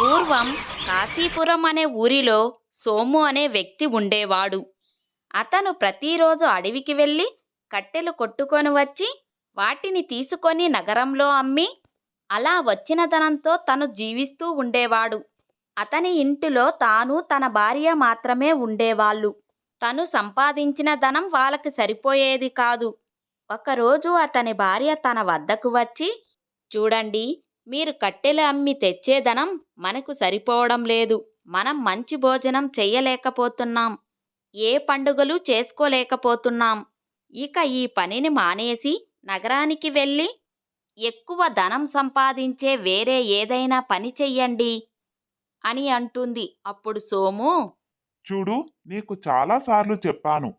పూర్వం కాశీపురం అనే ఊరిలో సోము అనే వ్యక్తి ఉండేవాడు. అతను ప్రతిరోజు అడవికి వెళ్ళి కట్టెలు కొట్టుకొని వచ్చి వాటిని తీసుకొని నగరంలో అమ్మి అలా వచ్చిన ధనంతో తను జీవిస్తూ ఉండేవాడు. అతని ఇంటిలో తాను తన భార్య మాత్రమే ఉండేవాళ్ళు. తను సంపాదించిన ధనం వాళ్ళకి సరిపోయేది కాదు. ఒకరోజు అతని భార్య తన వద్దకు వచ్చి చూడండి మీరు కట్టెలు అమ్మి తెచ్చే ధనం మనకు సరిపోవడం లేదు. మనం మంచి భోజనం చెయ్యలేకపోతున్నాం. ఏ పండుగలు చేసుకోలేకపోతున్నాం. ఇక ఈ పనిని మానేసి నగరానికి వెళ్ళి ఎక్కువ ధనం సంపాదించే వేరే ఏదైనా పని చెయ్యండి అని అంటుంది. అప్పుడు సోము చూడు నీకు చాలాసార్లు చెప్పాను.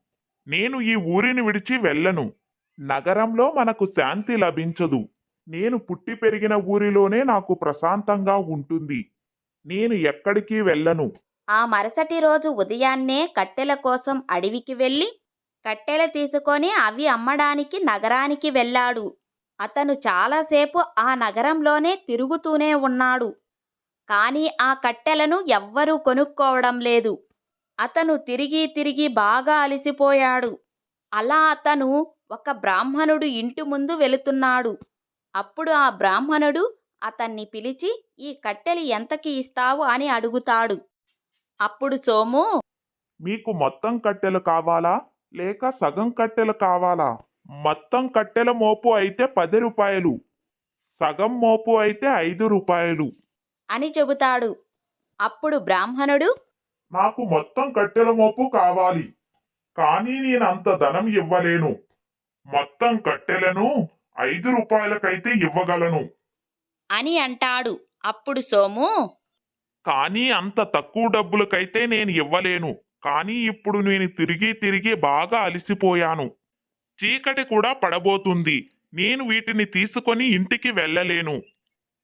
నేను ఈ ఊరిని విడిచి వెళ్ళను. నగరంలో మనకు శాంతి లభించదు. నేను పుట్టి పెరిగిన ఊరిలోనే నాకు ప్రశాంతంగా ఉంటుంది. నేను ఎక్కడికి వెళ్ళను. ఆ మరుసటి రోజు ఉదయాన్నే కట్టెల కోసం అడవికి వెళ్ళి కట్టెలు తీసుకొని అవి అమ్మడానికి నగరానికి వెళ్ళాడు. అతను చాలాసేపు ఆ నగరంలోనే తిరుగుతూనే ఉన్నాడు. కానీ ఆ కట్టెలను ఎవ్వరూ కొనుక్కోవడం లేదు. అతను తిరిగి తిరిగి బాగా అలసిపోయాడు. అలా అతను ఒక బ్రాహ్మణుడు ఇంటి ముందు వెళుతున్నాడు. అప్పుడు ఆ బ్రాహ్మణుడు అతన్ని పిలిచి ఈ కట్టెలు ఎంతకి ఇస్తావు? అని అడుగుతాడు. అప్పుడు సోము మీకు మొత్తం కట్టెలు కావాలా? లేక సగం కట్టెలు కావాలా? మొత్తం కట్టెల మోపు అయితే పది రూపాయలు సగం మోపు అయితే ఐదు రూపాయలు. అని చెబుతాడు. అప్పుడు బ్రాహ్మణుడు నాకు మొత్తం కట్టెల మోపు కావాలి కానీ నేను అంత ధనం ఇవ్వలేను. మొత్తం కట్టెలను ఐదు రూపాయలకైతే ఇవ్వగలను. అని అంటాడు. అప్పుడు సోము కానీ అంత తక్కువ డబ్బులకైతే నేను ఇవ్వలేను. కానీ ఇప్పుడు నేను తిరిగి తిరిగి బాగా అలసిపోయాను. చీకటి కూడా పడబోతుంది. నేను వీటిని తీసుకొని ఇంటికి వెళ్ళలేను.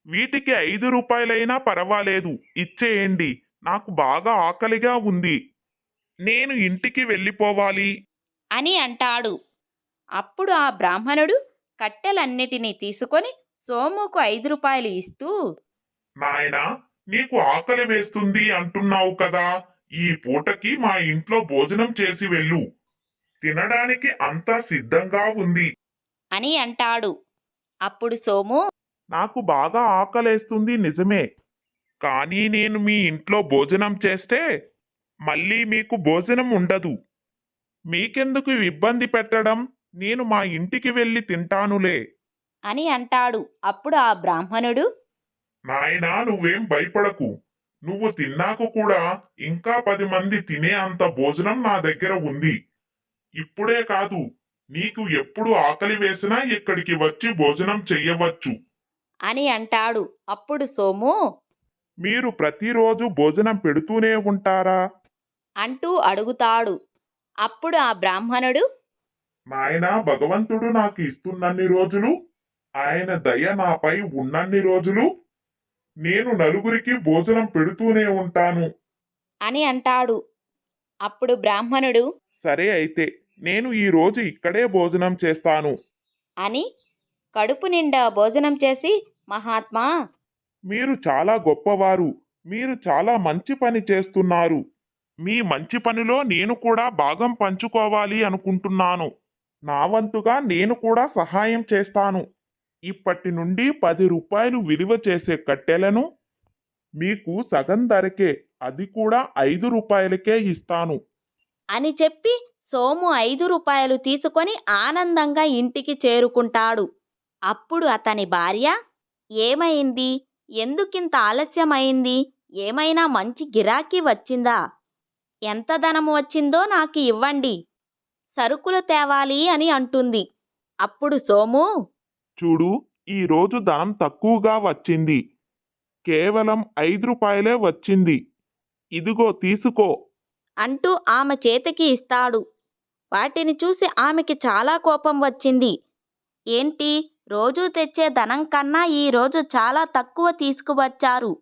వీటికి ఐదు రూపాయలైనా పర్వాలేదు. ఇచ్చేయండి. నాకు బాగా ఆకలిగా ఉంది. నేను ఇంటికి వెళ్ళిపోవాలి. అని అంటాడు. అప్పుడు ఆ బ్రాహ్మణుడు కట్టెలన్నిటినీ తీసుకొని సోముకు ఐదు రూపాయలు ఇస్తూ నాయనా నీకు ఆకలి వేస్తుంది అంటున్నావు కదా. ఈ పూటకి మా ఇంట్లో భోజనం చేసి వెళ్ళు. తినడానికి అంతా సిద్ధంగా ఉంది. అని అంటాడు. అప్పుడు సోము నాకు బాగా ఆకలేస్తుంది నిజమే. కానీ నేను మీ ఇంట్లో భోజనం చేస్తే మళ్ళీ మీకు భోజనం ఉండదు. మీకెందుకు ఇబ్బంది పెట్టడం? నేను మా ఇంటికి వెళ్ళి తింటానులే. అని అంటాడు. అప్పుడు ఆ బ్రాహ్మణుడు నాయనా నువ్వేం భయపడకు. నువ్వు తిన్నాక కూడా ఇంకా పది మంది తినే అంత భోజనం నా దగ్గర ఉంది. ఇప్పుడే కాదు నీకు ఎప్పుడు ఆకలి వేసినా ఇక్కడికి వచ్చి భోజనం చెయ్యవచ్చు. అని అంటాడు. అప్పుడు సోము మీరు ప్రతిరోజు భోజనం పెడుతూనే ఉంటారా? అంటూ అడుగుతాడు. అప్పుడు ఆ బ్రాహ్మణుడు నాయనా భగవంతుడు నాకు ఇస్తున్నన్ని రోజులు ఆయన దయ నాపై ఉన్నన్ని రోజులు నేను నలుగురికి భోజనం పెడుతూనే ఉంటాను. అని అంటాడు. అప్పుడు బ్రాహ్మణుడు సరే అయితే నేను ఈ రోజు ఇక్కడే భోజనం చేస్తాను. అని కడుపు నిండా భోజనం చేసి మహాత్మా! మీరు చాలా గొప్పవారు మీరు చాలా మంచి పని చేస్తున్నారు. మీ మంచి పనిలో నేను కూడా భాగం పంచుకోవాలి అనుకుంటున్నాను. నా వంతుగా నేను కూడా సహాయం చేస్తాను. ఇప్పటి నుండి పది రూపాయలు విలువ చేసే కట్టెలను మీకు సగం ధరకే అది కూడా ఐదు రూపాయలకే ఇస్తాను. అని చెప్పి సోము ఐదు రూపాయలు తీసుకొని ఆనందంగా ఇంటికి చేరుకుంటాడు. అప్పుడు అతని భార్య ఏమైంది? ఎందుకింత ఆలస్యమైంది? ఏమైనా మంచి గిరాకీ వచ్చిందా? ఎంత ధనము వచ్చిందో నాకు ఇవ్వండి. సరుకులు తేవాలి అని అంటుంది. అప్పుడు సోము చూడు ఈ రోజు ధనం తక్కువగా వచ్చింది. కేవలం ఐదు రూపాయలే వచ్చింది. ఇదిగో తీసుకో. అంటూ ఆమె చేతికి ఇస్తాడు. వాటిని చూసి ఆమెకి చాలా కోపం వచ్చింది. ఏంటి రోజూ తెచ్చే ధనం కన్నా ఈ రోజు చాలా తక్కువ తీసుకువచ్చారు.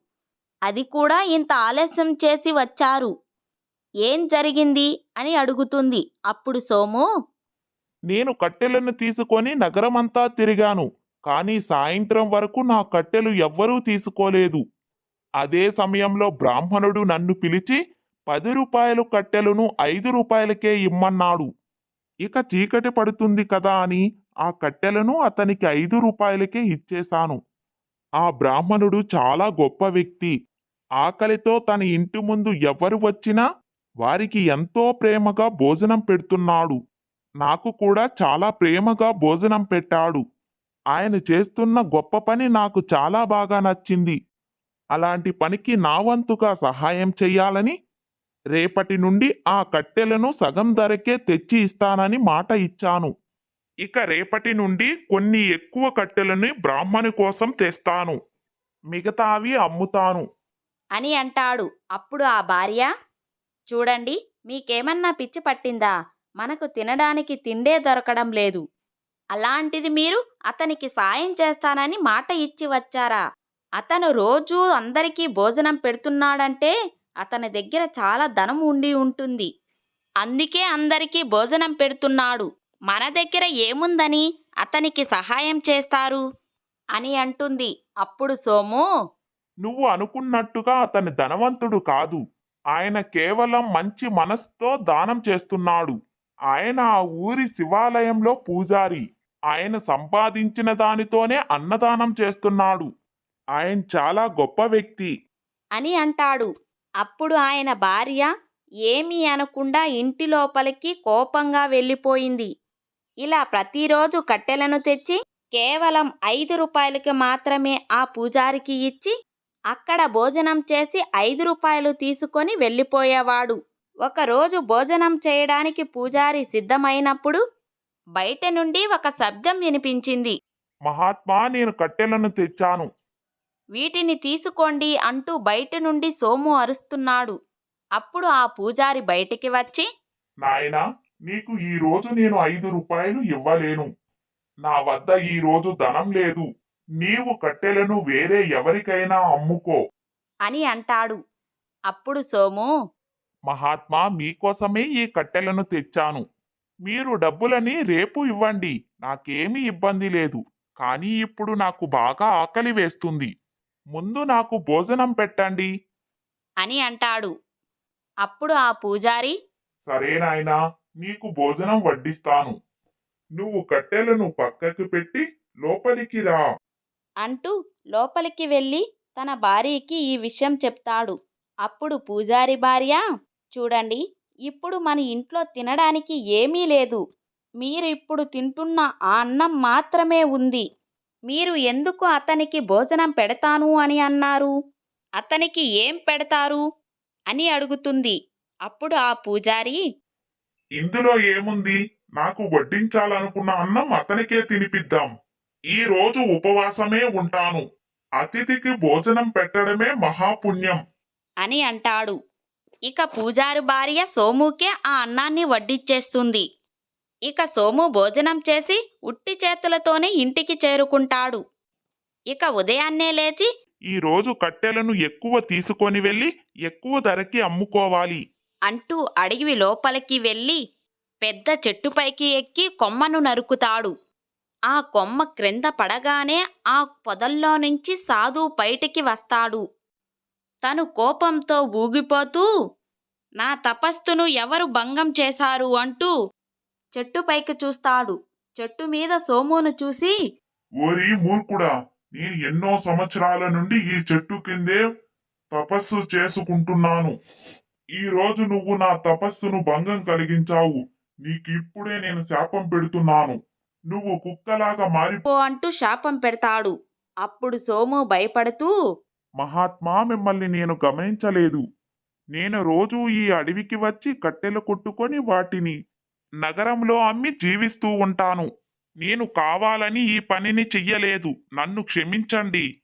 అది కూడా ఇంత ఆలస్యం చేసి వచ్చారు. ఏం జరిగింది? అని అడుగుతుంది. అప్పుడు సోము నేను కట్టెలను తీసుకొని నగరమంతా తిరిగాను. కానీ సాయంత్రం వరకు నా కట్టెలు ఎవ్వరూ తీసుకోలేదు. అదే సమయంలో బ్రాహ్మణుడు నన్ను పిలిచి పది రూపాయలు కట్టెలను ఐదు రూపాయలకే ఇమ్మన్నాడు. ఇక చీకటి పడుతుంది కదా అని ఆ కట్టెలను అతనికి ఐదు రూపాయలకే ఇచ్చేశాను. ఆ బ్రాహ్మణుడు చాలా గొప్ప వ్యక్తి. ఆకలితో తన ఇంటి ముందు ఎవరు వచ్చినా వారికి ఎంతో ప్రేమగా భోజనం పెడుతున్నాడు. నాకు కూడా చాలా ప్రేమగా భోజనం పెట్టాడు. ఆయన చేస్తున్న గొప్ప పని నాకు చాలా బాగా నచ్చింది. అలాంటి పనికి నా వంతుగా సహాయం చెయ్యాలని రేపటి నుండి ఆ కట్టెలను సగం ధరకే తెచ్చి ఇస్తానని మాట ఇచ్చాను. ఇక రేపటి నుండి కొన్ని ఎక్కువ కట్టెలని బ్రాహ్మణి కోసం తెస్తాను. మిగతావి అమ్ముతాను. అని అంటాడు. అప్పుడు ఆ భార్య చూడండి మీకేమన్నా పిచ్చి పట్టిందా? మనకు తినడానికి తిండే దొరకడం లేదు. అలాంటిది మీరు అతనికి సాయం చేస్తానని మాట ఇచ్చి వచ్చారా? అతను రోజూ అందరికీ భోజనం పెడుతున్నాడంటే అతని దగ్గర చాలా ధనం ఉండి ఉంటుంది. అందుకే అందరికీ భోజనం పెడుతున్నాడు. మన దగ్గర ఏముందని అతనికి సహాయం చేస్తారు? అని అంటుంది. అప్పుడు సోము నువ్వు అనుకున్నట్టుగా అతని ధనవంతుడు కాదు. ఆయన కేవలం మంచి మనస్తో దానం చేస్తున్నాడు. ఆయన ఆ ఊరి శివాలయంలో పూజారి. ఆయన సంపాదించిన దానితోనే అన్నదానం చేస్తున్నాడు. ఆయన చాలా గొప్ప వ్యక్తి. అని అంటాడు. అప్పుడు ఆయన భార్య ఏమీ అనకుండా ఇంటి లోపలికి కోపంగా వెళ్ళిపోయింది. ఇలా ప్రతిరోజు కట్టెలను తెచ్చి కేవలం ఐదు రూపాయలకి మాత్రమే ఆ పూజారికి ఇచ్చి అక్కడ భోజనం చేసి ఐదు రూపాయలు తీసుకొని వెళ్ళిపోయేవాడు. ఒకరోజు భోజనం చేయడానికి పూజారి సిద్ధమైనప్పుడు బయట నుండి ఒక శబ్దం వినిపించింది. మహాత్మా నేను కట్టెలను తెచ్చాను. వీటిని తీసుకోండి అంటూ బయట నుండి సోము అరుస్తున్నాడు. అప్పుడు ఆ పూజారి బయటికి వచ్చి నాయనా నీకు ఈ రోజు నేను ఐదు రూపాయలు ఇవ్వలేను. నా వద్ద ఈ రోజు ధనం లేదు. నీవు కట్టెలను వేరే ఎవరికైనా అమ్ముకో. అని అంటాడు. అప్పుడు సోము మహాత్మా మీకోసమే ఈ కట్టెలను తెచ్చాను. మీరు డబ్బులని రేపు ఇవ్వండి. నాకేమీ ఇబ్బంది లేదు. కానీ ఇప్పుడు నాకు బాగా ఆకలి వేస్తుంది. ముందు నాకు భోజనం పెట్టండి. అని అంటాడు. అప్పుడు ఆ పూజారి సరే నాయనా నీకు భోజనం వడ్డిస్తాను. నువ్వు కట్టెలను పక్కకు పెట్టి లోపలికి రా. అంటూ లోపలికి వెళ్ళి తన భార్యకి ఈ విషయం చెప్తాడు. అప్పుడు పూజారి భార్య చూడండి ఇప్పుడు మన ఇంట్లో తినడానికి ఏమీ లేదు. మీరు ఇప్పుడు తింటున్న ఆ అన్నం మాత్రమే ఉంది. మీరు ఎందుకు అతనికి భోజనం పెడతాను అని అన్నారు? అతనికి ఏం పెడతారు అని అడుగుతుంది. అప్పుడు ఆ పూజారి ఇందులో ఏముంది? నాకు వడ్డించాలనుకున్న అన్నం అతనికే తినిపిద్దాం. ఈ రోజు ఉపవాసమే ఉంటాను. అతిథికి భోజనం పెట్టడమే మహాపుణ్యం. అని అంటాడు. ఇక పూజారు భార్య సోముకే ఆ అన్నాన్ని వడ్డిచ్చేస్తుంది. ఇక సోము భోజనం చేసి ఉట్టి చేతులతోనే ఇంటికి చేరుకుంటాడు. ఇక ఉదయాన్నే లేచి ఈ రోజు కట్టెలను ఎక్కువ తీసుకొని వెళ్ళి ఎక్కువ ధరకి అమ్ముకోవాలి. అంటూ అడవి లోపలికి వెళ్ళి పెద్ద చెట్టుపైకి ఎక్కి కొమ్మను నరుకుతాడు. ఆ కొమ్మ క్రింద పడగానే ఆ పొదల్లో నుంచి సాధు బయటికి వస్తాడు. తను కోపంతో ఊగిపోతూ నా తపస్సును ఎవరు భంగం చేశారు అంటూ చెట్టుపైకి చూస్తాడు. చెట్టు మీద సోమును చూసి ఓరి మూర్ఖుడా నేను ఎన్నో సంవత్సరాల నుండి ఈ చెట్టు కిందే తపస్సు చేసుకుంటున్నాను. ఈ రోజు నువ్వు నా తపస్సును భంగం కలిగించావు. నీకు ఇప్పుడే నేను శాపం పెడుతున్నాను. నువ్వు కుక్కలాగా మారి పో అంటూ శాపం పెడతాడు. అప్పుడు సోము భయపడుతూ మహాత్మా మిమ్మల్ని నేను గమనించలేదు. నేను రోజు ఈ అడవికి వచ్చి కట్టెలు కొట్టుకొని వాటిని నగరంలో అమ్మి జీవిస్తూ ఉంటాను. నేను కావాలని ఈ పనిని చెయ్యలేదు. నన్ను క్షమించండి.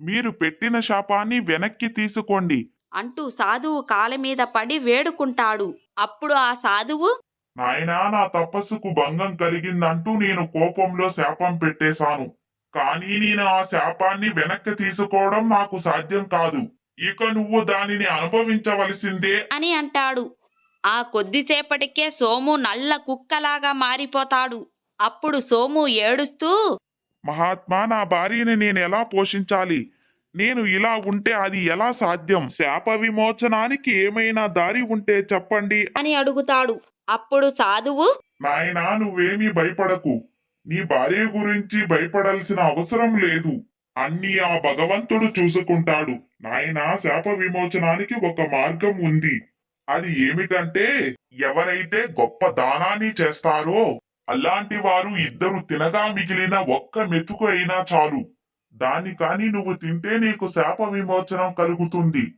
మీరు పెట్టిన శాపాన్ని వెనక్కి తీసుకోండి. అంటూ సాధువు కాళ్ళ మీద పడి వేడుకుంటాడు. అప్పుడు ఆ సాధువు నాయనా నా తపస్సుకు భంగం కలిగిందంటూ నేను కోపంలో శాపం పెట్టేశాను. కానీ నేను ఆ శాపాన్ని వెనక్కి తీసుకోవడం నాకు సాధ్యం కాదు. ఇక నువ్వు దానిని అనుభవించవలసిందే. అని అంటాడు. ఆ కొద్దిసేపటికే సోము నల్ల కుక్కలాగా మారిపోతాడు. అప్పుడు సోము ఏడుస్తూ మహాత్మా నా భార్యని నేను ఎలా పోషించాలి? నేను ఇలా ఉంటే అది ఎలా సాధ్యం? శాప విమోచనానికి ఏమైనా దారి ఉంటే చెప్పండి. అని అడుగుతాడు. అప్పుడు సాధువు నాయనా నువ్వేమీ భయపడకు. నీ భార్య గురించి భయపడాల్సిన అవసరం లేదు. అన్ని ఆ భగవంతుడు చూసుకుంటాడు. నాయనా శాప విమోచనానికి ఒక మార్గం ఉంది. అది ఏమిటంటే ఎవరైతే గొప్ప దానాన్ని చేస్తారో అలాంటి వారు ఇద్దరు తినగా మిగిలిన ఒక్క మెతుకు అయినా చాలు. దాన్ని కాని నువ్వు తింటే నీకు శాప విమోచనం కలుగుతుంది.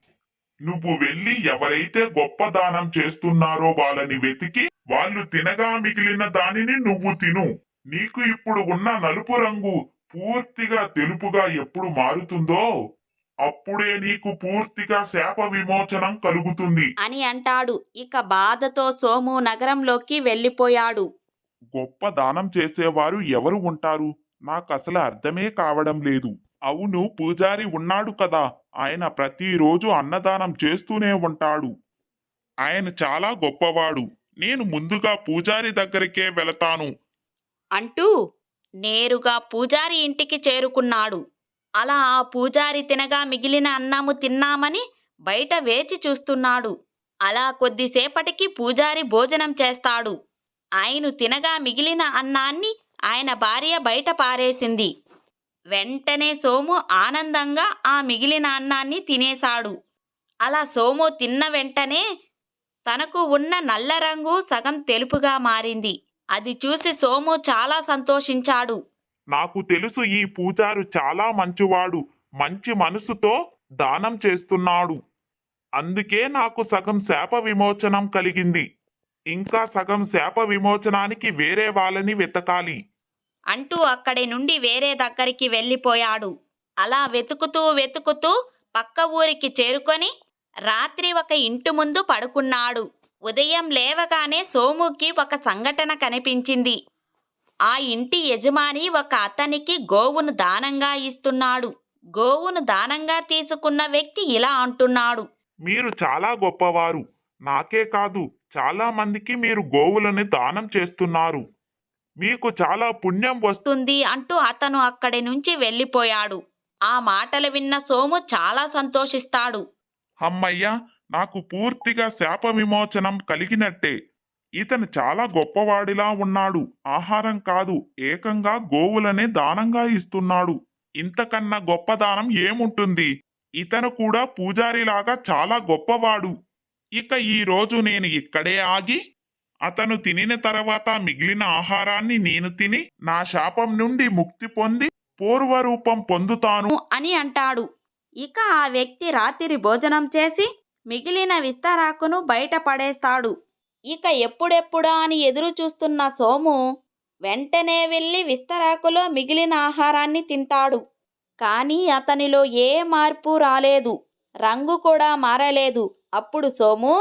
నువ్వు వెళ్ళి ఎవరైతే గొప్ప దానం చేస్తున్నారో వాళ్ళని వెతికి వాళ్ళు తినగా మిగిలిన దానిని నువ్వు తిను. నీకు ఇప్పుడు ఉన్న నలుపు రంగు పూర్తిగా తెలుపుగా ఎప్పుడు మారుతుందో అప్పుడే నీకు పూర్తిగా శాప విమోచనం కలుగుతుంది. అని అంటాడు. ఇక బాధతో సోము నగరంలోకి వెళ్ళిపోయాడు. గొప్ప దానం చేసేవారు ఎవరు ఉంటారు? నాకు అసలు అర్థమే కావడం లేదు. అవును పూజారి ఉన్నాడు కదా. ఆయన ప్రతిరోజు అన్నదానం చేస్తూనే ఉంటాడు. ఆయన చాలా గొప్పవాడు. నేను ముందుగా పూజారి దగ్గరికే వెళతాను. అంటూ నేరుగా పూజారి ఇంటికి చేరుకున్నాడు. అలా ఆ పూజారి తినగా మిగిలిన అన్నము తిన్నామని బయట వేచి చూస్తున్నాడు. అలా కొద్దిసేపటికి పూజారి భోజనం చేస్తాడు. ఆయన తినగా మిగిలిన అన్నాన్ని ఆయన భార్య బయట పారేసింది. వెంటనే సోము ఆనందంగా ఆ మిగిలిన అన్నాన్ని తినేశాడు. అలా సోము తిన్న వెంటనే తనకు ఉన్న నల్ల రంగు సగం తెలుపుగా మారింది. అది చూసి సోము చాలా సంతోషించాడు. నాకు తెలుసు ఈ పూజారు చాలా మంచివాడు మంచి మనసుతో దానం చేస్తున్నాడు. అందుకే నాకు సగం శాప విమోచనం కలిగింది. ఇంకా సగం శాప విమోచనానికి వేరే వాళ్ళని వెతకాలి. అంటూ అక్కడి నుండి వేరే దగ్గరికి వెళ్ళిపోయాడు. అలా వెతుకుతూ వెతుకుతూ పక్క ఊరికి చేరుకొని రాత్రి ఒక ఇంటి ముందు పడుకున్నాడు. ఉదయం లేవగానే సోముకి ఒక సంఘటన కనిపించింది. ఆ ఇంటి యజమాని ఒక అతనికి గోవును దానంగా ఇస్తున్నాడు. గోవును దానంగా తీసుకున్న వ్యక్తి ఇలా అంటున్నాడు. మీరు చాలా గొప్పవారు. నాకే కాదు చాలా మందికి మీరు గోవులను దానం చేస్తున్నారు. మీకు చాలా పుణ్యం వస్తుంది అంటూ అతను అక్కడి నుంచి వెళ్ళిపోయాడు. ఆ మాటలు విన్న సోము చాలా సంతోషిస్తాడు. అమ్మయ్యా నాకు పూర్తిగా శాప విమోచనం కలిగినట్టే. ఇతను చాలా గొప్పవాడిలా ఉన్నాడు. ఆహారం కాదు ఏకంగా గోవులనే దానంగా ఇస్తున్నాడు. ఇంతకన్నా గొప్ప దానం ఏముంటుంది? ఇతను కూడా పూజారిలాగా చాలా గొప్పవాడు. ఇక ఈ రోజు నేను ఇక్కడే ఆగి అతను తినిన తర్వాత మిగిలిన ఆహారాన్ని నేను తిని నా శాపం నుండి ముక్తి పొంది పూర్వరూపం పొందుతాను. అని అంటాడు. ఇక ఆ వ్యక్తి రాత్రి భోజనం చేసి మిగిలిన విస్తరాకును బయట పడేస్తాడు. ఇక ఎప్పుడెప్పుడా అని ఎదురు చూస్తున్న సోము వెంటనే వెళ్ళి విస్తరాకులో మిగిలిన ఆహారాన్ని తింటాడు. కానీ అతనిలో ఏ మార్పు రాలేదు. రంగు కూడా మారలేదు. అప్పుడు సోము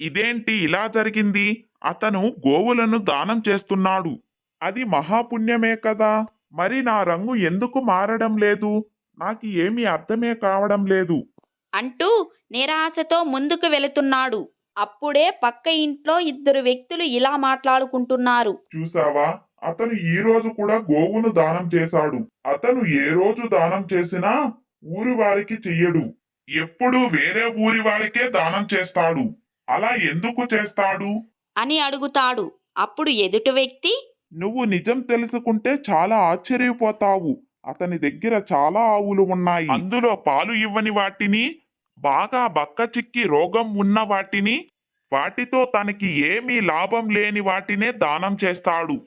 ఇదేంటి ఇలా జరిగింది? అతను గోవులను దానం చేస్తున్నాడు. అది మహాపుణ్యమే కదా. మరి నా రంగు ఎందుకు మారడం లేదు? నాకు ఏమీ అర్థమే కావడం లేదు. అంటూ నిరాశతో ముందుకు వెళుతున్నాడు. అప్పుడే పక్క ఇంట్లో ఇద్దరు వ్యక్తులు ఇలా మాట్లాడుకుంటున్నారు. చూసావా? అతను ఈ రోజు కూడా గోవును దానం చేశాడు. అతను ఏ రోజు దానం చేసినా ఊరి వారికి చెయ్యడు. ఎప్పుడూ వేరే ఊరి వారికే దానం చేస్తాడు. అలా ఎందుకు చేస్తాడు? అని అడుగుతాడు. అప్పుడు ఎదుటి వ్యక్తి నువ్వు నిజం తెలుసుకుంటే చాలా ఆశ్చర్యపోతావు. అతని దగ్గర చాలా ఆవులు ఉన్నాయి. అందులో పాలు ఇవ్వని వాటిని బాగా బక్క చిక్కి రోగం ఉన్న వాటిని వాటితో తనకి ఏమీ లాభం లేని వాటినే దానం చేస్తాడు.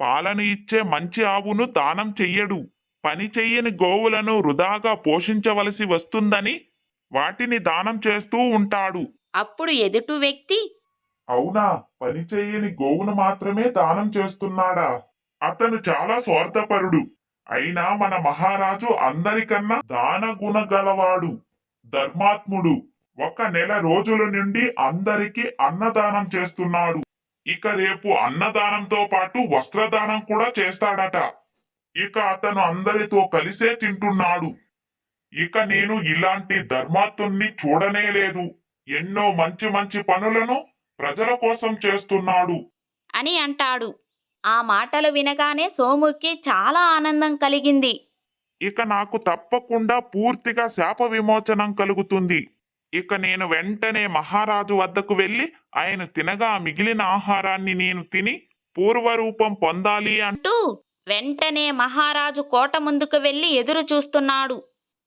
పాలను ఇచ్చే మంచి ఆవును దానం చెయ్యడు. పని చెయ్యని గోవులను వృధాగా పోషించవలసి వస్తుందని వాటిని దానం చేస్తూ ఉంటాడు. అప్పుడు ఎదుటి వ్యక్తి అవునా? పని గోవును మాత్రమే దానం చేస్తున్నాడా? అతను చాలా స్వార్థపరుడు. అయినా మన మహారాజు అందరికన్నా దాన గుణ గలవాడు ధర్మాత్ముడు. ఒక నెల రోజుల నుండి అందరికీ అన్నదానం చేస్తున్నాడు. ఇక రేపు అన్నదానంతో పాటు వస్త్రదానం కూడా చేస్తాడట. ఇక అతను అందరితో కలిసే తింటున్నాడు. ఇక నేను ఇలాంటి ధర్మాత్ముణ్ణి చూడనే లేదు. ఎన్నో మంచి మంచి పనులను ప్రజల కోసం చేస్తున్నాడు. అని అంటాడు. ఆ మాటలు వినగానే సోముకి చాలా ఆనందం కలిగింది. ఇక నాకు తప్పకుండా పూర్తిగా శాప విమోచనం కలుగుతుంది. ఇక నేను వెంటనే మహారాజు వద్దకు వెళ్ళి ఆయన తినగా మిగిలిన ఆహారాన్ని నేను తిని పూర్వరూపం పొందాలి అంటూ అంటూ వెంటనే మహారాజు కోట ముందుకు వెళ్ళి ఎదురు చూస్తున్నాడు.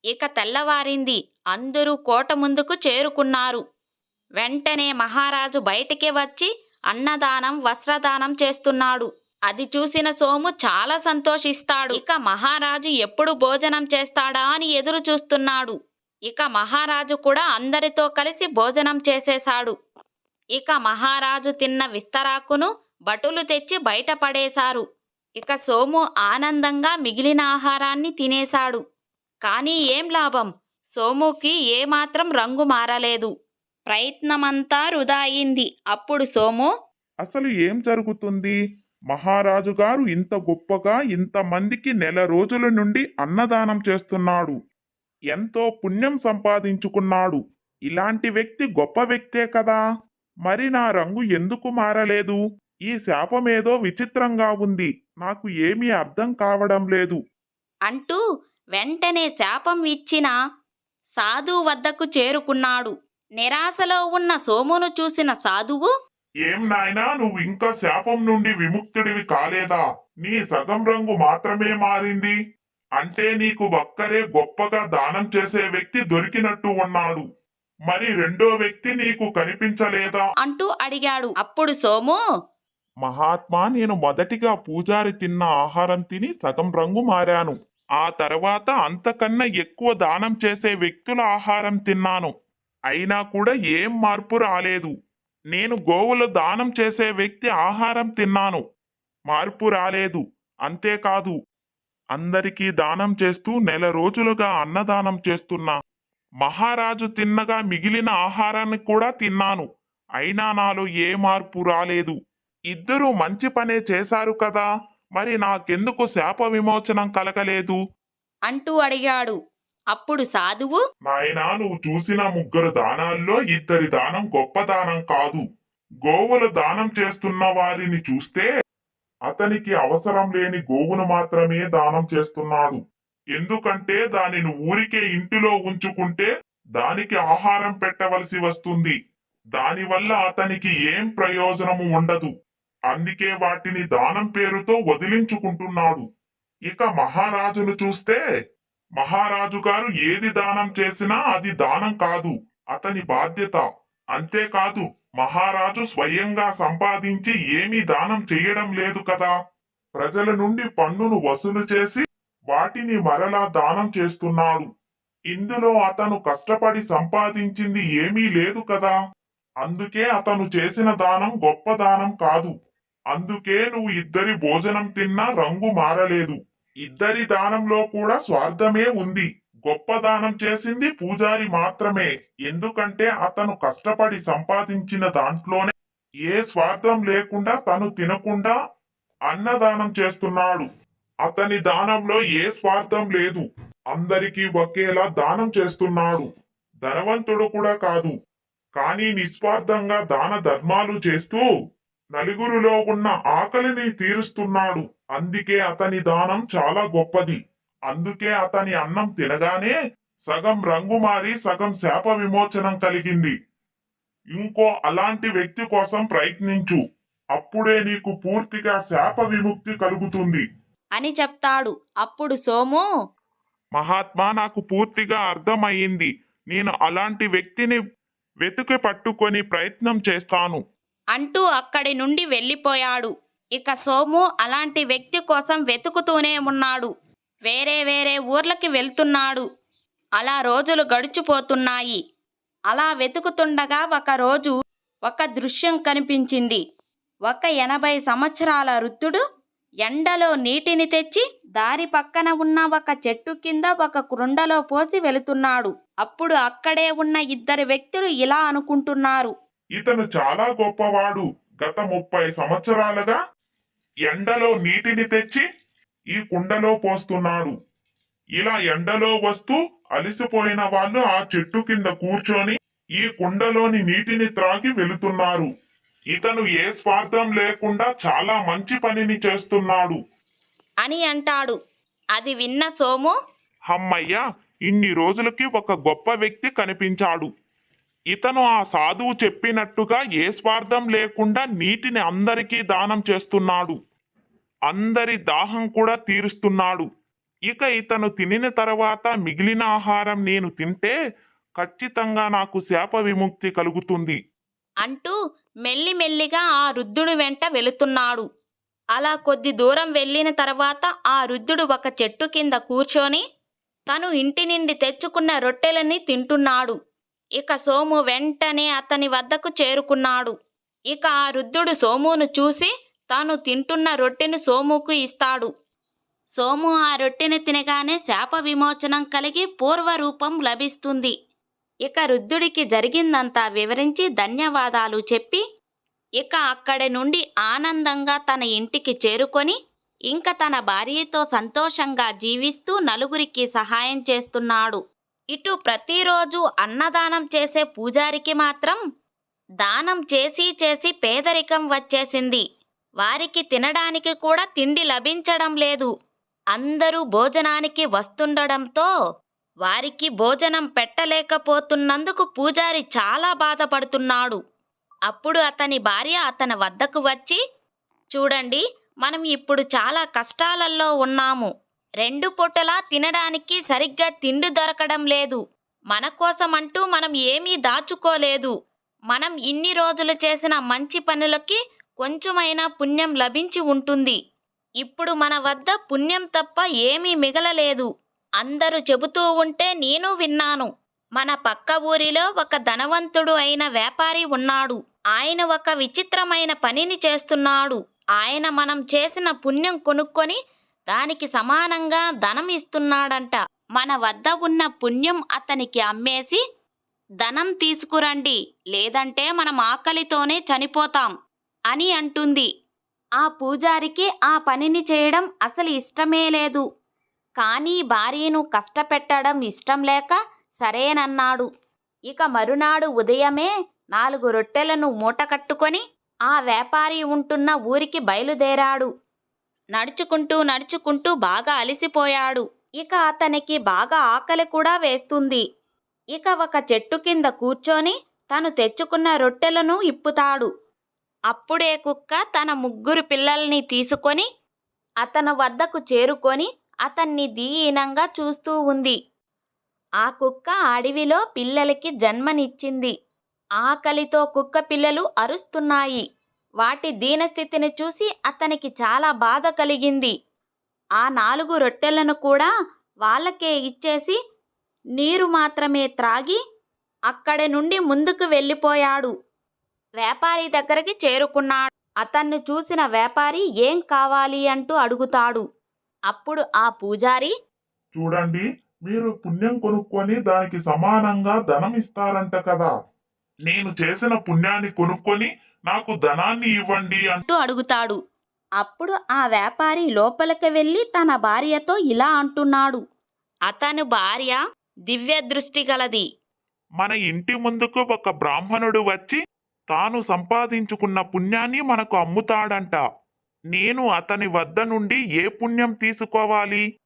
ఇక తెల్లవారింది. అందరూ కోట ముందుకు చేరుకున్నారు. వెంటనే మహారాజు బయటికి వచ్చి అన్నదానం వస్త్రదానం చేస్తున్నాడు. అది చూసిన సోము చాలా సంతోషిస్తాడు. ఇక మహారాజు ఎప్పుడు భోజనం చేస్తాడా అని ఎదురు చూస్తున్నాడు. ఇక మహారాజు కూడా అందరితో కలిసి భోజనం చేసేశాడు. ఇక మహారాజు తిన్న విస్తరాకును భటులు తెచ్చి బయటపడేశారు ఇక సోము ఆనందంగా మిగిలిన ఆహారాన్ని తినేశాడు. కానీ ఏం లాభం? సోముకి ఏమాత్రం రంగు మారలేదు. ప్రయత్నమంతా వృధా అయింది అప్పుడు సోము అసలు ఏం జరుగుతుంది? మహారాజు గారు ఇంత గొప్పగా ఇంతమందికి నెల రోజుల నుండి అన్నదానం చేస్తున్నాడు. ఎంతో పుణ్యం సంపాదించుకున్నాడు. ఇలాంటి వ్యక్తి గొప్ప వ్యక్తే కదా. మరి నా రంగు ఎందుకు మారలేదు? ఈ శాపమేదో విచిత్రంగా ఉంది. నాకు ఏమీ అర్థం కావడం లేదు. అంటూ వెంటనే శాపం ఇచ్చిన సాధువు వద్దకు చేరుకున్నాడు. నిరాశలో ఉన్న సోమును చూసిన సాధువు ఏం నాయనా నువ్వు ఇంకా శాపం నుండి విముక్తుడివి కాలేదా? నీ సగం రంగు మాత్రమే మారింది. అంటే నీకు ఒక్కరే గొప్పగా దానం చేసే వ్యక్తి దొరికినట్టు ఉన్నాడు. మరి రెండో వ్యక్తి నీకు కనిపించలేదా? అంటూ అడిగాడు. అప్పుడు సోము మహాత్మా నేను మొదటిగా పూజారి తిన్న ఆహారం తిని సగం రంగు మారాను. ఆ తర్వాత అంతకన్నా ఎక్కువ దానం చేసే వ్యక్తుల ఆహారం తిన్నాను. అయినా కూడా ఏం మార్పు రాలేదు. నేను గోవులు దానం చేసే వ్యక్తి ఆహారం తిన్నాను. మార్పు రాలేదు. అంతేకాదు అందరికీ దానం చేస్తూ నెల రోజులుగా అన్నదానం చేస్తున్నా. మహారాజు తిన్నగా మిగిలిన ఆహారాన్ని కూడా తిన్నాను. అయినా నాలో ఏ మార్పు రాలేదు. ఇద్దరూ మంచి పనే చేశారు కదా. మరి నాకెందుకు శాప విమోచనం కలగలేదు? అంటూ అడిగాడు. అప్పుడు సాధువు నాయనా నువ్వు చూసిన ముగ్గురు దానాల్లో ఇద్దరి దానం గొప్ప దానం కాదు. గోవులు దానం చేస్తున్న వారిని చూస్తే అతనికి అవసరం లేని గోవును మాత్రమే దానం చేస్తున్నాడు. ఎందుకంటే దానిని ఊరికే ఇంటిలో ఉంచుకుంటే దానికి ఆహారం పెట్టవలసి వస్తుంది. దానివల్ల అతనికి ఏం ప్రయోజనము ఉండదు. అందుకే వాటిని దానం పేరుతో వదిలించుకుంటున్నాడు. ఇక మహారాజును చూస్తే మహారాజు గారు ఏది దానం చేసినా అది దానం కాదు అతని బాధ్యత. అంతేకాదు మహారాజు స్వయంగా సంపాదించి ఏమీ దానం చెయ్యడం లేదు కదా. ప్రజల నుండి పన్నును వసూలు చేసి వాటిని మరలా దానం చేస్తున్నాడు. ఇందులో అతను కష్టపడి సంపాదించింది ఏమీ లేదు కదా. అందుకే అతను చేసిన దానం గొప్ప దానం కాదు. అందుకే నువ్వు ఇద్దరి భోజనం తిన్నా రంగు మారలేదు. ఇద్దరి దానంలో కూడా స్వార్థమే ఉంది. గొప్ప దానం చేసింది పూజారి మాత్రమే. ఎందుకంటే అతను కష్టపడి సంపాదించిన దాంట్లోనే ఏ స్వార్థం లేకుండా తను తినకుండా అన్నదానం చేస్తున్నాడు. అతని దానంలో ఏ స్వార్థం లేదు. అందరికీ ఒకేలా దానం చేస్తున్నాడు. ధనవంతుడు కూడా కాదు. కానీ నిస్వార్థంగా దాన ధర్మాలు చేస్తూ నలుగురిలో ఉన్న ఆకలిని తీరుస్తున్నాడు. అందుకే అతని దానం చాలా గొప్పది. అందుకే అతని అన్నం తినగానే సగం రంగు మారి సగం శాప విమోచనం కలిగింది. ఇంకో అలాంటి వ్యక్తి కోసం ప్రయత్నించు. అప్పుడే నీకు పూర్తిగా శాప విముక్తి కలుగుతుంది. అని చెప్తాడు. అప్పుడు సోము మహాత్మా నాకు పూర్తిగా అర్థమయ్యింది. నేను అలాంటి వ్యక్తిని వెతుకి పట్టుకొని ప్రయత్నం చేస్తాను. అంటూ అక్కడి నుండి వెళ్ళిపోయాడు. ఇక సోము అలాంటి వ్యక్తి కోసం వెతుకుతూనే ఉన్నాడు. వేరే వేరే ఊర్లకి వెళ్తున్నాడు. అలా రోజులు గడిచిపోతున్నాయి. అలా వెతుకుతుండగా ఒక రోజు ఒక దృశ్యం కనిపించింది. ఒక ఎనభై సంవత్సరాల వృద్ధుడు ఎండలో నీటిని తెచ్చి దారి పక్కన ఉన్న ఒక చెట్టు కింద ఒక కుండలో పోసి వెళుతున్నాడు. అప్పుడు అక్కడే ఉన్న ఇద్దరు వ్యక్తులు ఇలా అనుకుంటున్నారు. ఇతను చాలా గొప్పవాడు. గత ముప్పై సంవత్సరాలుగా ఎండలో నీటిని తెచ్చి ఈ కుండలో పోస్తున్నాడు. ఇలా ఎండలో వస్తూ అలసిపోయిన వాళ్ళు ఆ చెట్టు కింద కూర్చొని ఈ కుండలోని నీటిని త్రాగి వెళుతున్నారు. ఇతను ఏ స్వార్థం లేకుండా చాలా మంచి పనిని చేస్తున్నాడు. అని అంటాడు. అది విన్న సోము హమ్మయ్య ఇన్ని రోజులకి ఒక గొప్ప వ్యక్తి కనిపించాడు. ఇతను ఆ సాధువు చెప్పినట్టుగా ఏ స్వార్థం లేకుండా నీటిని అందరికీ దానం చేస్తున్నాడు. అందరి దాహం కూడా తీరుస్తున్నాడు. ఇక ఇతను తినిన తర్వాత మిగిలిన ఆహారం నేను తింటే ఖచ్చితంగా నాకు శాప విముక్తి కలుగుతుంది. అంటూ మెల్లిమెల్లిగా ఆ వృద్ధుడు వెంట వెళుతున్నాడు. అలా కొద్ది దూరం వెళ్ళిన తర్వాత ఆ వృద్ధుడు ఒక చెట్టు కింద కూర్చొని తను ఇంటి నుండి తెచ్చుకున్న రొట్టెలని తింటున్నాడు. ఇక సోము వెంటనే అతని వద్దకు చేరుకున్నాడు. ఇక ఆ వృద్ధుడు సోమును చూసి తాను తింటున్న రొట్టెను సోముకు ఇస్తాడు. సోము ఆ రొట్టెని తినగానే శాప విమోచనం కలిగి పూర్వరూపం లభిస్తుంది. ఇక వృద్ధుడికి జరిగిందంతా వివరించి ధన్యవాదాలు చెప్పి ఇక అక్కడి నుండి ఆనందంగా తన ఇంటికి చేరుకొని ఇంక తన భార్యతో సంతోషంగా జీవిస్తూ నలుగురికి సహాయం చేస్తున్నాడు. ఇటు ప్రతిరోజు అన్నదానం చేసే పూజారికి మాత్రం దానం చేసి చేసి పేదరికం వచ్చేసింది. వారికి తినడానికి కూడా తిండి లభించడం లేదు. అందరూ భోజనానికి వస్తుండడంతో వారికి భోజనం పెట్టలేకపోతున్నందుకు పూజారి చాలా బాధపడుతున్నాడు. అప్పుడు అతని భార్య అతని వద్దకు వచ్చి చూడండి మనం ఇప్పుడు చాలా కష్టాలలో ఉన్నాము. రెండు పూటలా తినడానికి సరిగ్గా తిండి దొరకడం లేదు. మన కోసమంటూ మనం ఏమీ దాచుకోలేదు. మనం ఇన్ని రోజులు చేసిన మంచి పనులకి కొంచెమైనా పుణ్యం లభించి ఉంటుంది. ఇప్పుడు మన వద్ద పుణ్యం తప్ప ఏమీ మిగలలేదు. అందరూ చెబుతూ ఉంటే నేను విన్నాను. మన పక్క ఊరిలో ఒక ధనవంతుడు అయిన వ్యాపారి ఉన్నాడు. ఆయన ఒక విచిత్రమైన పనిని చేస్తున్నాడు. ఆయన మనం చేసిన పుణ్యం కొనుక్కొని దానికి సమానంగా ధనం ఇస్తున్నాడంట. మన వద్ద ఉన్న పుణ్యం అతనికి అమ్మేసి ధనం తీసుకురండి. లేదంటే మనం ఆకలితోనే చనిపోతాం అని అంటుంది. ఆ పూజారికి ఆ పనిని చేయడం అసలు ఇష్టమే లేదు. కానీ భార్యను కష్టపెట్టడం ఇష్టం లేక సరేనన్నాడు. ఇక మరునాడు ఉదయమే నాలుగు రొట్టెలను మూటకట్టుకొని ఆ వ్యాపారి ఉంటున్న ఊరికి బయలుదేరాడు. నడుచుకుంటూ నడుచుకుంటూ బాగా అలసిపోయాడు. ఇక అతనికి బాగా ఆకలి కూడా వేస్తుంది. ఇక ఒక చెట్టు కింద కూర్చొని తను తెచ్చుకున్న రొట్టెలను ఇప్పుతాడు. అప్పుడే కుక్క తన ముగ్గురు పిల్లల్ని తీసుకొని అతను వద్దకు చేరుకొని అతన్ని దీనంగా చూస్తూ ఉంది. ఆ కుక్క అడవిలో పిల్లలకి జన్మనిచ్చింది. ఆకలితో కుక్క పిల్లలు అరుస్తున్నాయి. వాటి దీనస్థితిని చూసి అతనికి చాలా బాధ కలిగింది. ఆ నాలుగు రొట్టెలను కూడా వాళ్ళకే ఇచ్చేసి నీరు మాత్రమే త్రాగి అక్కడి నుండి ముందుకు వెళ్ళిపోయాడు. వ్యాపారి దగ్గరికి చేరుకున్నాడు. అతన్ను చూసిన వ్యాపారి ఏం కావాలి? అంటూ అడుగుతాడు. అప్పుడు ఆ పూజారి చూడండి మీరు పుణ్యం కొనుక్కొని దానికి సమానంగా ధనం ఇస్తారంట కదా. నేను చేసిన పుణ్యాన్ని కొనుక్కొని నాకు ధనాన్ని ఇవ్వండి అంటూ అడుగుతాడు. అప్పుడు ఆ వ్యాపారి లోపలికి వెళ్ళి తన భార్యతో ఇలా అంటున్నాడు. అతను భార్య దివ్య దృష్టి గలది. మన ఇంటి ముందుకు ఒక బ్రాహ్మణుడు వచ్చి తాను సంపాదించుకున్న పుణ్యాన్ని మనకు అమ్ముతాడంట. నేను అతని వద్ద నుండి ఏ పుణ్యం తీసుకోవాలి?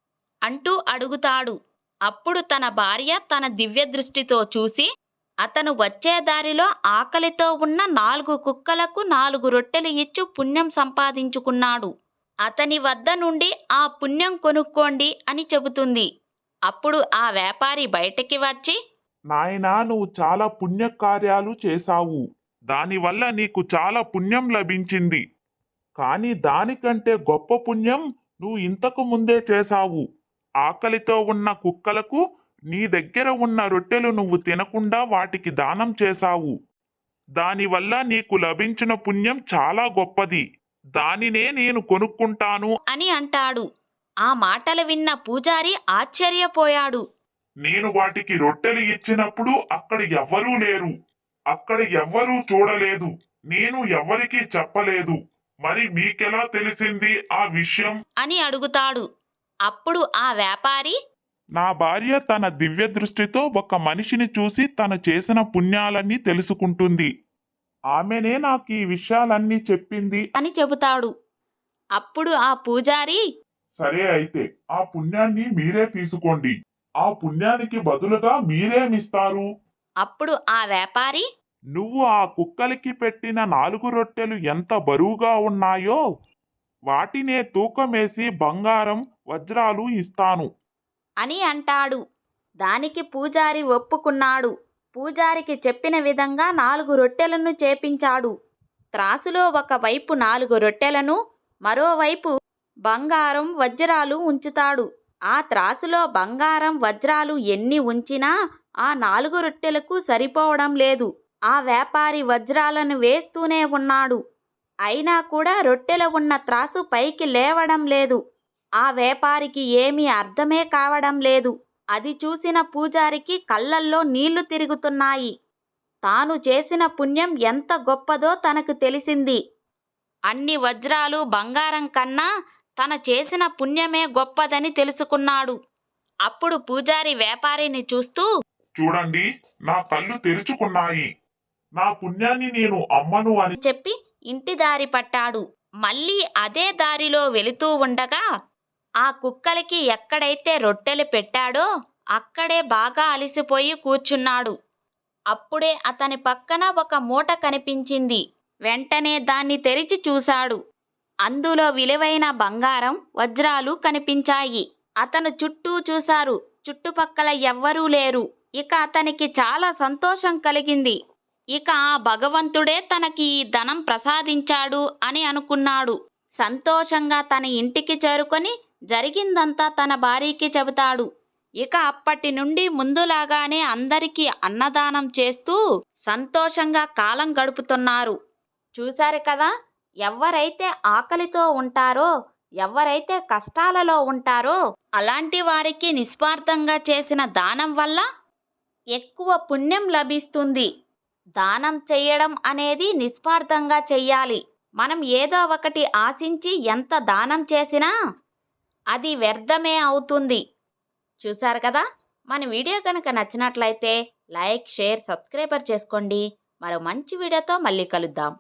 అంటూ అడుగుతాడు. అప్పుడు తన భార్య తన దివ్య దృష్టితో చూసి అతను వచ్చే దారిలో ఆకలితో ఉన్న నాలుగు కుక్కలకు నాలుగు రొట్టెలు ఇచ్చి పుణ్యం సంపాదించుకున్నాడు. అతని వద్ద నుండి ఆ పుణ్యం కొనుక్కోండి అని చెబుతుంది. అప్పుడు ఆ వ్యాపారి బయటకి వచ్చి నాయనా నువ్వు చాలా పుణ్యకార్యాలు చేశావు. దానివల్ల నీకు చాలా పుణ్యం లభించింది. కానీ దానికంటే గొప్ప పుణ్యం నువ్వు ఇంతకు ముందే చేశావు. ఆకలితో ఉన్న కుక్కలకు నీ దగ్గర ఉన్న రొట్టెలు నువ్వు తినకుండా వాటికి దానం చేశావు. దానివల్ల నీకు లభించిన పుణ్యం చాలా గొప్పది. దానినే నేను కొనుక్కుంటాను. అని అంటాడు. ఆ మాటలు విన్న పూజారి ఆశ్చర్యపోయాడు. నేను వాటికి రొట్టెలు ఇచ్చినప్పుడు అక్కడ ఎవ్వరూ లేరు. అక్కడ ఎవ్వరూ చూడలేదు. నేను ఎవరికీ చెప్పలేదు. మరి మీకెలా తెలిసింది ఆ విషయం? అని అడుగుతాడు. అప్పుడు ఆ వ్యాపారి నా భార్య తన దివ్య దృష్టితో ఒక మనిషిని చూసి తను చేసిన పుణ్యాలన్నీ తెలుసుకుంటుంది. ఆమెనే నాకు ఈ విషయాలన్నీ చెప్పింది. అని చెబుతాడు. అప్పుడు ఆ పూజారి సరే అయితే ఆ పుణ్యాన్ని మీరే తీసుకోండి. ఆ పుణ్యానికి బదులుగా మీరేమిస్తారు? అప్పుడు ఆ వ్యాపారి నువ్వు ఆ కుక్కలకి పెట్టిన నాలుగు రొట్టెలు ఎంత బరువుగా ఉన్నాయో వాటినే తూకమేసి బంగారం వజ్రాలు ఇస్తాను. అని అంటాడు. దానికి పూజారి ఒప్పుకున్నాడు. పూజారికి చెప్పిన విధంగా నాలుగు రొట్టెలను చేపించాడు. త్రాసులో ఒకవైపు నాలుగు రొట్టెలను మరోవైపు బంగారం వజ్రాలు ఉంచుతాడు. ఆ త్రాసులో బంగారం వజ్రాలు ఎన్ని ఉంచినా ఆ నాలుగు రొట్టెలకు సరిపోవడం లేదు. ఆ వ్యాపారి వజ్రాలను వేస్తూనే ఉన్నాడు. అయినా కూడా రొట్టెల ఉన్న త్రాసు పైకి లేవడం లేదు. ఆ వ్యాపారికి ఏమీ అర్థమే కావడం లేదు. అది చూసిన పూజారికి కళ్ళల్లో నీళ్ళు తిరుగుతున్నాయి. తాను చేసిన పుణ్యం ఎంత గొప్పదో తనకు తెలిసింది. అన్ని వజ్రాలు బంగారం కన్నా తన చేసిన పుణ్యమే గొప్పదని తెలుసుకున్నాడు. అప్పుడు పూజారి వ్యాపారిని చూస్తూ చూడండి నా కళ్ళు తెరుచుకున్నాయి. నా పుణ్యాన్ని నేను అమ్మను అని చెప్పి ఇంటి దారి పట్టాడు. మళ్ళీ అదే దారిలో వెళుతూ ఉండగా ఆ కుక్కలకి ఎక్కడైతే రొట్టెలు పెట్టాడో అక్కడే బాగా అలసిపోయి కూర్చున్నాడు. అప్పుడే అతని పక్కన ఒక మూట కనిపించింది. వెంటనే దాన్ని తెరిచి చూశాడు. అందులో విలువైన బంగారం వజ్రాలు కనిపించాయి. అతను చుట్టూ చూశారు. చుట్టుపక్కల ఎవ్వరూ లేరు. ఇక అతనికి చాలా సంతోషం కలిగింది. ఇక ఆ భగవంతుడే తనకి ఈ ధనం ప్రసాదించాడు అని అనుకున్నాడు. సంతోషంగా తన ఇంటికి చేరుకొని జరిగిందంతా తన భార్యకి చెబుతాడు. ఇక అప్పటి నుండి ముందులాగానే అందరికీ అన్నదానం చేస్తూ సంతోషంగా కాలం గడుపుతున్నారు. చూశారు కదా ఎవరైతే ఆకలితో ఉంటారో ఎవరైతే కష్టాలలో ఉంటారో అలాంటి వారికి నిస్వార్థంగా చేసిన దానం వల్ల ఎక్కువ పుణ్యం లభిస్తుంది. దానం చెయ్యడం అనేది నిస్వార్థంగా చెయ్యాలి. మనం ఏదో ఒకటి ఆశించి ఎంత దానం చేసినా అది వ్యర్థమే అవుతుంది. చూశారు కదా? మన వీడియో కనుక నచ్చినట్లయితే లైక్ షేర్ సబ్స్క్రైబర్ చేసుకోండి. మరో మంచి వీడియోతో మళ్ళీ కలుద్దాం.